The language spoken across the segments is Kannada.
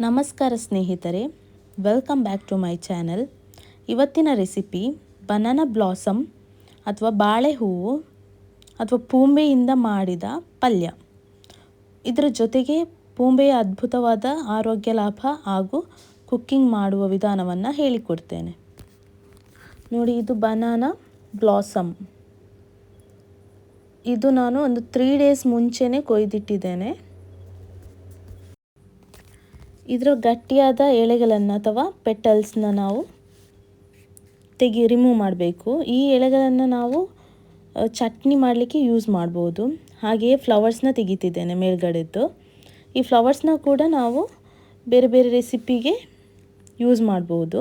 ನಮಸ್ಕಾರ ಸ್ನೇಹಿತರೆ welcome back to my channel ಇವತ್ತಿನ ರೆಸಿಪಿ ಬನಾನಾ ಬ್ಲಾಸಮ್ ಅಥವಾ ಬಾಳೆ ಹೂವು ಅಥವಾ ಪೂಂಬೆಯಿಂದ ಮಾಡಿದ ಪಲ್ಯ. ಇದರ ಜೊತೆಗೆ ಪೂಂಬೆಯ ಅದ್ಭುತವಾದ ಆರೋಗ್ಯ ಲಾಭ ಹಾಗೂ ಕುಕ್ಕಿಂಗ್ ಮಾಡುವ ವಿಧಾನವನ್ನು ಹೇಳಿಕೊಡ್ತೇನೆ. ನೋಡಿ, ಇದು ಬನಾನಾ ಬ್ಲಾಸಮ್ ಇದು ನಾನು ಒಂದು ತ್ರೀ ಡೇಸ್ ಮುಂಚೆನೇ ಕೊಯ್ದಿಟ್ಟಿದ್ದೇನೆ. ಇದರ ಗಟ್ಟಿಯಾದ ಎಳೆಗಳನ್ನು ಅಥವಾ ಪೆಟಲ್ಸ್ನ ನಾವು ತೆಗಿ ರಿಮೂವ್ ಮಾಡಬೇಕು. ಈ ಎಳೆಗಳನ್ನು ನಾವು ಚಟ್ನಿ ಮಾಡಲಿಕ್ಕೆ ಯೂಸ್ ಮಾಡ್ಬೋದು. ಹಾಗೆಯೇ ಫ್ಲವರ್ಸ್ನ ತೆಗಿತಿದ್ದೇನೆ ಮೇಲ್ಗಡೆದ್ದು. ಈ ಫ್ಲವರ್ಸ್ನ ಕೂಡ ನಾವು ಬೇರೆ ಬೇರೆ ರೆಸಿಪಿಗೆ ಯೂಸ್ ಮಾಡ್ಬೋದು.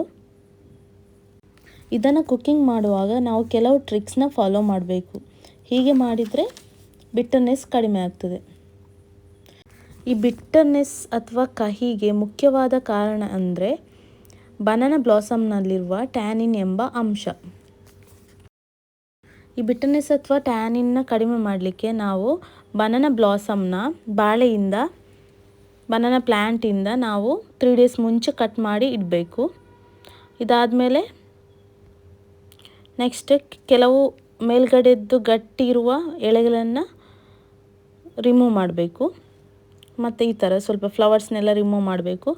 ಇದನ್ನು ಕುಕ್ಕಿಂಗ್ ಮಾಡುವಾಗ ನಾವು ಕೆಲವು ಟ್ರಿಕ್ಸ್ನ ಫಾಲೋ ಮಾಡಬೇಕು. ಹೀಗೆ ಮಾಡಿದರೆ ಬಿಟ್ಟರ್ನೆಸ್ ಕಡಿಮೆ ಆಗ್ತದೆ. ಈ ಬಿಟ್ಟರ್ನೆಸ್ ಅಥವಾ ಕಹಿಗೆ ಮುಖ್ಯವಾದ ಕಾರಣ ಅಂದರೆ ಬನಾನ ಬ್ಲಾಸಮ್ನಲ್ಲಿರುವ ಟ್ಯಾನಿನ್ ಎಂಬ ಅಂಶ. ಈ ಬಿಟ್ಟರ್ನೆಸ್ ಅಥವಾ ಟ್ಯಾನಿನ್ನ ಕಡಿಮೆ ಮಾಡಲಿಕ್ಕೆ ನಾವು ಬನಾನ ಬ್ಲಾಸಮ್ನ ಬಾಳೆಯಿಂದ ಬನಾನ ಪ್ಲ್ಯಾಂಟಿಂದ ನಾವು ತ್ರೀ ಡೇಸ್ ಮುಂಚೆ ಕಟ್ ಮಾಡಿ ಇಡಬೇಕು. ಇದಾದಮೇಲೆ ನೆಕ್ಸ್ಟ್ ಕೆಲವು ಮೇಲ್ಗಡೆದ್ದು ಗಟ್ಟಿ ಇರುವ ಎಳೆಗಳನ್ನು ರಿಮೂವ್ ಮಾಡಬೇಕು. ಮತ್ತು ಈ ಥರ ಸ್ವಲ್ಪ ಫ್ಲವರ್ಸ್ನೆಲ್ಲ ರಿಮೂವ್ ಮಾಡಬೇಕು.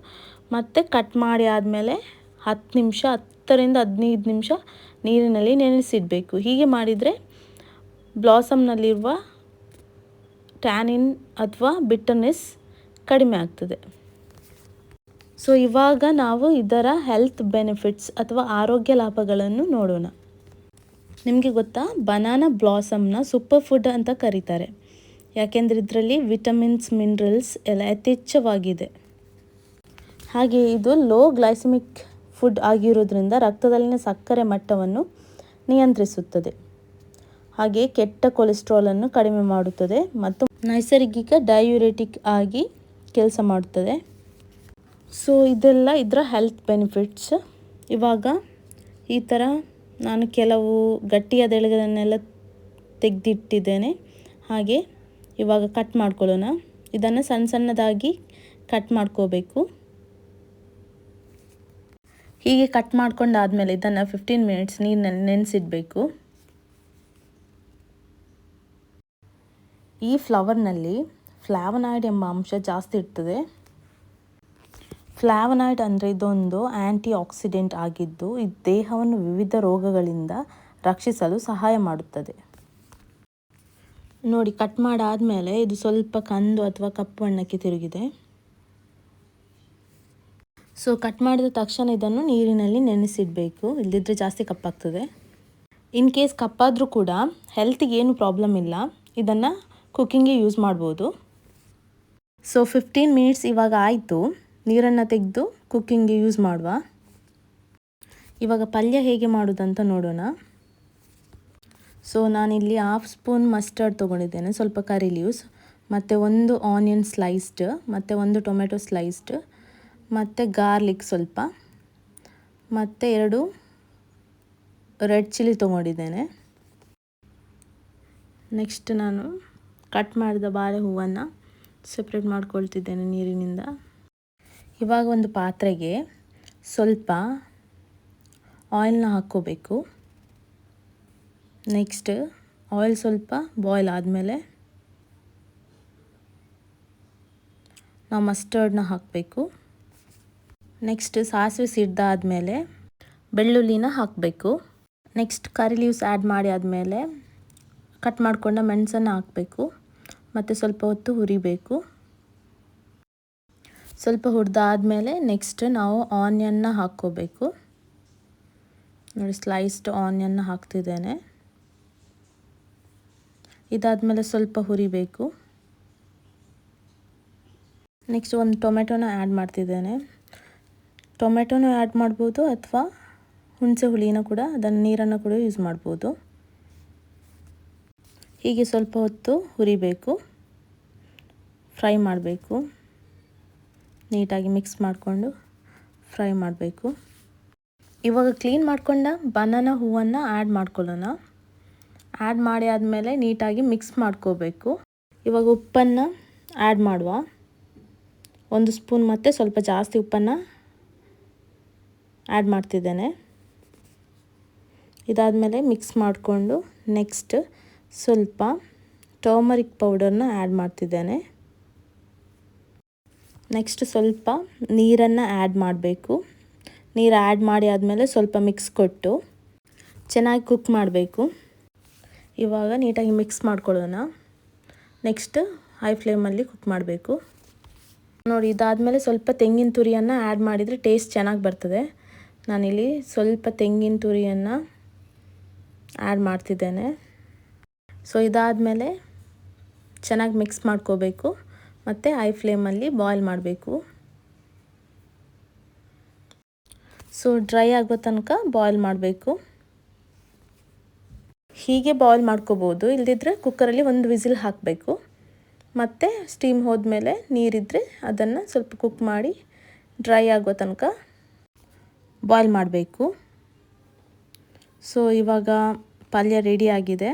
ಮತ್ತು ಕಟ್ ಮಾಡಿ ಆದಮೇಲೆ ಹತ್ತು ನಿಮಿಷ, ಹತ್ತರಿಂದ ಹದಿನೈದು ನಿಮಿಷ ನೀರಿನಲ್ಲಿ ನೆನೆಸಿಡಬೇಕು. ಹೀಗೆ ಮಾಡಿದರೆ ಬ್ಲಾಸಮ್ನಲ್ಲಿರುವ ಟ್ಯಾನಿನ್ ಅಥವಾ ಬಿಟ್ಟರ್ನೆಸ್ ಕಡಿಮೆ ಆಗ್ತದೆ. ಸೊ, ಇವಾಗ ನಾವು ಇದರ ಹೆಲ್ತ್ ಬೆನಿಫಿಟ್ಸ್ ಅಥವಾ ಆರೋಗ್ಯ ಲಾಭಗಳನ್ನು ನೋಡೋಣ. ನಿಮಗೆ ಗೊತ್ತಾ? ಬನಾನಾ ಬ್ಲಾಸಮ್ನ ಸೂಪರ್ ಫುಡ್ ಅಂತ ಕರೀತಾರೆ. ಯಾಕೆಂದರೆ ಇದರಲ್ಲಿ ವಿಟಮಿನ್ಸ್, ಮಿನರಲ್ಸ್ ಎಲ್ಲ ಯಥೇಚ್ಛವಾಗಿದೆ. ಹಾಗೆ ಇದು ಲೋ ಗ್ಲೈಸಮಿಕ್ ಫುಡ್ ಆಗಿರೋದ್ರಿಂದ ರಕ್ತದಲ್ಲಿನ ಸಕ್ಕರೆ ಮಟ್ಟವನ್ನು ನಿಯಂತ್ರಿಸುತ್ತದೆ. ಹಾಗೆ ಕೆಟ್ಟ ಕೊಲೆಸ್ಟ್ರಾಲನ್ನು ಕಡಿಮೆ ಮಾಡುತ್ತದೆ ಮತ್ತು ನೈಸರ್ಗಿಕ ಡಯೂರೆಟಿಕ್ ಆಗಿ ಕೆಲಸ ಮಾಡುತ್ತದೆ. ಸೊ ಇದೆಲ್ಲ ಇದರ ಹೆಲ್ತ್ ಬೆನಿಫಿಟ್ಸ್ ಇವಾಗ ಈ ಥರ ನಾನು ಕೆಲವು ಗಟ್ಟಿಯಾದ ಎಳೆಗಳನ್ನೆಲ್ಲ ತೆಗೆದಿಟ್ಟಿದ್ದೇನೆ. ಹಾಗೆ ಇವಾಗ ಕಟ್ ಮಾಡ್ಕೊಳ್ಳೋಣ. ಇದನ್ನು ಸಣ್ಣ ಸಣ್ಣದಾಗಿ ಕಟ್ ಮಾಡ್ಕೋಬೇಕು. ಹೀಗೆ ಕಟ್ ಮಾಡ್ಕೊಂಡಾದಮೇಲೆ ಇದನ್ನು ಫಿಫ್ಟೀನ್ ಮಿನಿಟ್ಸ್ ನೀರಿನಲ್ಲಿ ನೆನೆಸಿಡಬೇಕು. ಈ ಫ್ಲವರ್ನಲ್ಲಿ ಫ್ಲಾವನಾಯ್ಡ್ ಎಂಬ ಅಂಶ ಜಾಸ್ತಿ ಇರ್ತದೆ. ಫ್ಲಾವನಾಯ್ಡ್ ಅಂದರೆ ಇದೊಂದು ಆ್ಯಂಟಿ ಆಕ್ಸಿಡೆಂಟ್ ಆಗಿದ್ದು ಇದು ದೇಹವನ್ನು ವಿವಿಧ ರೋಗಗಳಿಂದ ರಕ್ಷಿಸಲು ಸಹಾಯ ಮಾಡುತ್ತದೆ. ನೋಡಿ ಕಟ್ ಮಾಡಾದಮೇಲೆ ಇದು ಸ್ವಲ್ಪ ಕಂದು ಅಥವಾ ಕಪ್ಪು ಬಣ್ಣಕ್ಕೆ ತಿರುಗಿದೆ. ಸೊ ಕಟ್ ಮಾಡಿದ ತಕ್ಷಣ ಇದನ್ನು ನೀರಿನಲ್ಲಿ ನೆನೆಸಿಡಬೇಕು. ಇಲ್ಲದಿದ್ದರೆ ಜಾಸ್ತಿ ಕಪ್ಪಾಗ್ತದೆ. ಇನ್ ಕೇಸ್ ಕಪ್ಪಾದರೂ ಕೂಡ ಹೆಲ್ತಿಗೆ ಏನು ಪ್ರಾಬ್ಲಮ್ ಇಲ್ಲ, ಇದನ್ನು ಕುಕ್ಕಿಂಗ್ಗೆ ಯೂಸ್ ಮಾಡ್ಬೋದು. ಸೊ ಫಿಫ್ಟೀನ್ ಮಿನಿಟ್ಸ್ ಇವಾಗ ಆಯಿತು. ನೀರನ್ನು ತೆಗೆದು ಕುಕ್ಕಿಂಗ್ಗೆ ಯೂಸ್ ಮಾಡುವ. ಇವಾಗ ಪಲ್ಯ ಹೇಗೆ ಮಾಡೋದಂತ ನೋಡೋಣ. ಸೊ ನಾನಿಲ್ಲಿ ಹಾಫ್ ಸ್ಪೂನ್ ಮಸ್ಟರ್ಡ್ ತೊಗೊಂಡಿದ್ದೇನೆ. ಸ್ವಲ್ಪ ಕರಿ ಲೀವ್ಸ್ ಮತ್ತು ಒಂದು ಆನಿಯನ್ ಸ್ಲೈಸ್ಡ್ ಮತ್ತು ಒಂದು ಟೊಮೆಟೊ ಸ್ಲೈಸ್ಡ್ ಮತ್ತು ಗಾರ್ಲಿಕ್ ಸ್ವಲ್ಪ, ಮತ್ತು ಎರಡು ರೆಡ್ ಚಿಲ್ಲಿ ತೊಗೊಂಡಿದ್ದೇನೆ. ನೆಕ್ಸ್ಟ್ ನಾನು ಕಟ್ ಮಾಡಿದ ಬಾಳೆ ಹೂವನ್ನು ಸಪ್ರೇಟ್ ಮಾಡ್ಕೊಳ್ತಿದ್ದೇನೆ ನೀರಿನಿಂದ. ಇವಾಗ ಒಂದು ಪಾತ್ರೆಗೆ ಸ್ವಲ್ಪ ಆಯಿಲ್ನ ಹಾಕ್ಕೋಬೇಕು. ನೆಕ್ಸ್ಟ್ ಆಯಿಲ್ ಸ್ವಲ್ಪ ಬಾಯ್ಲ್ ಆದಮೇಲೆ ನಾವು ಮಸ್ಟರ್ಡ್ನ ಹಾಕಬೇಕು. ನೆಕ್ಸ್ಟ್ ಸಾಸಿವೆ ಸಿಡ್ದಾದಮೇಲೆ ಬೆಳ್ಳುಳ್ಳಿನ ಹಾಕಬೇಕು. ನೆಕ್ಸ್ಟ್ ಕರಿ ಲೀವ್ಸ್ ಆ್ಯಡ್ ಮಾಡಿ ಆದಮೇಲೆ ಕಟ್ ಮಾಡಿಕೊಂಡ ಮೆಣಸನ್ನು ಹಾಕಬೇಕು. ಮತ್ತು ಸ್ವಲ್ಪ ಹೊತ್ತು ಹುರಿಬೇಕು. ಸ್ವಲ್ಪ ಹುರಿದಾದಮೇಲೆ ನೆಕ್ಸ್ಟ್ ನಾವು ಆನಿಯನ್ನ ಹಾಕ್ಕೋಬೇಕು. ನೋಡಿ ಸ್ಲೈಸ್ಡ್ ಆನಿಯನ್ನ ಹಾಕ್ತಿದ್ದೇನೆ. ಇದಾದಮೇಲೆ ಸ್ವಲ್ಪ ಹುರಿಬೇಕು. ನೆಕ್ಸ್ಟ್ ಒಂದು ಟೊಮೆಟೊನ ಆ್ಯಡ್ ಮಾಡ್ತಿದ್ದೇನೆ. ಟೊಮೆಟೊನೂ ಆ್ಯಡ್ ಮಾಡ್ಬೋದು ಅಥವಾ ಹುಣಸೆ ಹುಳಿನ ಕೂಡ ಅದನ್ನು ನೀರನ್ನು ಕೂಡ ಯೂಸ್ ಮಾಡ್ಬೋದು. ಹೀಗೆ ಸ್ವಲ್ಪ ಹೊತ್ತು ಹುರಿಬೇಕು. ಫ್ರೈ ಮಾಡಬೇಕು. ನೀಟಾಗಿ ಮಿಕ್ಸ್ ಮಾಡಿಕೊಂಡು ಫ್ರೈ ಮಾಡಬೇಕು. ಇವಾಗ ಕ್ಲೀನ್ ಮಾಡ್ಕೊಂಡ ಬನಾನ ಹೂವನ್ನು ಆ್ಯಡ್ ಮಾಡ್ಕೊಳ್ಳೋಣ. ಆ್ಯಡ್ ಮಾಡಿ ಆದಮೇಲೆ ನೀಟಾಗಿ ಮಿಕ್ಸ್ ಮಾಡ್ಕೋಬೇಕು. ಇವಾಗ ಉಪ್ಪನ್ನು ಆ್ಯಡ್ ಮಾಡುವ. ಒಂದು ಸ್ಪೂನ್ ಮತ್ತು ಸ್ವಲ್ಪ ಜಾಸ್ತಿ ಉಪ್ಪನ್ನು ಆ್ಯಡ್ ಮಾಡ್ತಿದ್ದೇನೆ. ಇದಾದಮೇಲೆ ಮಿಕ್ಸ್ ಮಾಡಿಕೊಂಡು ನೆಕ್ಸ್ಟ್ ಸ್ವಲ್ಪ ಟರ್ಮರಿಕ್ ಪೌಡರ್ನ ಆ್ಯಡ್ ಮಾಡ್ತಿದ್ದೇನೆ. ನೆಕ್ಸ್ಟ್ ಸ್ವಲ್ಪ ನೀರನ್ನು ಆ್ಯಡ್ ಮಾಡಬೇಕು. ನೀರು ಆ್ಯಡ್ ಮಾಡಿ ಆದಮೇಲೆ ಸ್ವಲ್ಪ ಮಿಕ್ಸ್ ಕೊಟ್ಟು ಚೆನ್ನಾಗಿ ಕುಕ್ ಮಾಡಬೇಕು. ಇವಾಗ ನೀಟಾಗಿ ಮಿಕ್ಸ್ ಮಾಡ್ಕೊಳ್ಳೋಣ. ನೆಕ್ಸ್ಟ್ ಹೈ ಫ್ಲೇಮಲ್ಲಿ ಕುಕ್ ಮಾಡಬೇಕು. ನೋಡಿ, ಇದಾದಮೇಲೆ ಸ್ವಲ್ಪ ತೆಂಗಿನ ತುರಿಯನ್ನು ಆ್ಯಡ್ ಮಾಡಿದರೆ ಟೇಸ್ಟ್ ಚೆನ್ನಾಗಿ ಬರ್ತದೆ. ನಾನಿಲ್ಲಿ ಸ್ವಲ್ಪ ತೆಂಗಿನ ತುರಿಯನ್ನು ಆ್ಯಡ್ ಮಾಡ್ತಿದ್ದೇನೆ. ಸೊ ಇದಾದಮೇಲೆ ಚೆನ್ನಾಗಿ ಮಿಕ್ಸ್ ಮಾಡ್ಕೋಬೇಕು. ಮತ್ತು ಐ ಫ್ಲೇಮಲ್ಲಿ ಬಾಯ್ಲ್ ಮಾಡಬೇಕು. ಸೊ ಡ್ರೈ ಆಗೋ ತನಕ ಬಾಯ್ಲ್ ಮಾಡಬೇಕು. ಹೀಗೆ ಬಾಯ್ಲ್ ಮಾಡ್ಕೋಬೋದು. ಇಲ್ಲದಿದ್ದರೆ ಕುಕ್ಕರಲ್ಲಿ ಒಂದು ವಿಸಿಲ್ ಹಾಕಬೇಕು. ಮತ್ತು ಸ್ಟೀಮ್ ಹೋದ್ಮೇಲೆ ನೀರಿದ್ದರೆ ಅದನ್ನು ಸ್ವಲ್ಪ ಕುಕ್ ಮಾಡಿ ಡ್ರೈ ಆಗೋ ತನಕ ಬಾಯ್ಲ್ ಮಾಡಬೇಕು. ಸೊ ಇವಾಗ ಪಲ್ಯ ರೆಡಿ ಆಗಿದೆ.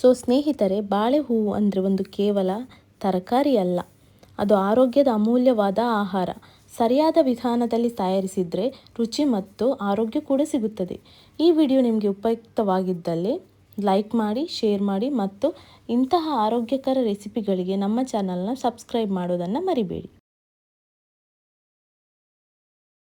ಸೊ ಸ್ನೇಹಿತರೆ ಬಾಳೆ ಹೂವು ಅಂದರೆ ಒಂದು ಕೇವಲ ತರಕಾರಿ ಅಲ್ಲ. ಅದು ಆರೋಗ್ಯದ ಅಮೂಲ್ಯವಾದ ಆಹಾರ. ಸರಿಯಾದ ವಿಧಾನದಲ್ಲಿ ತಯಾರಿಸಿದರೆ ರುಚಿ ಮತ್ತು ಆರೋಗ್ಯ ಕೂಡ ಸಿಗುತ್ತದೆ. ಈ ವಿಡಿಯೋ ನಿಮಗೆ ಉಪಯುಕ್ತವಾಗಿದ್ದಲ್ಲಿ ಲೈಕ್ ಮಾಡಿ, ಶೇರ್ ಮಾಡಿ ಮತ್ತು ಇಂತಹ ಆರೋಗ್ಯಕರ ರೆಸಿಪಿಗಳಿಗೆ ನಮ್ಮ ಚಾನಲ್ನ ಸಬ್ಸ್ಕ್ರೈಬ್ ಮಾಡೋದನ್ನು ಮರಿಬೇಡಿ.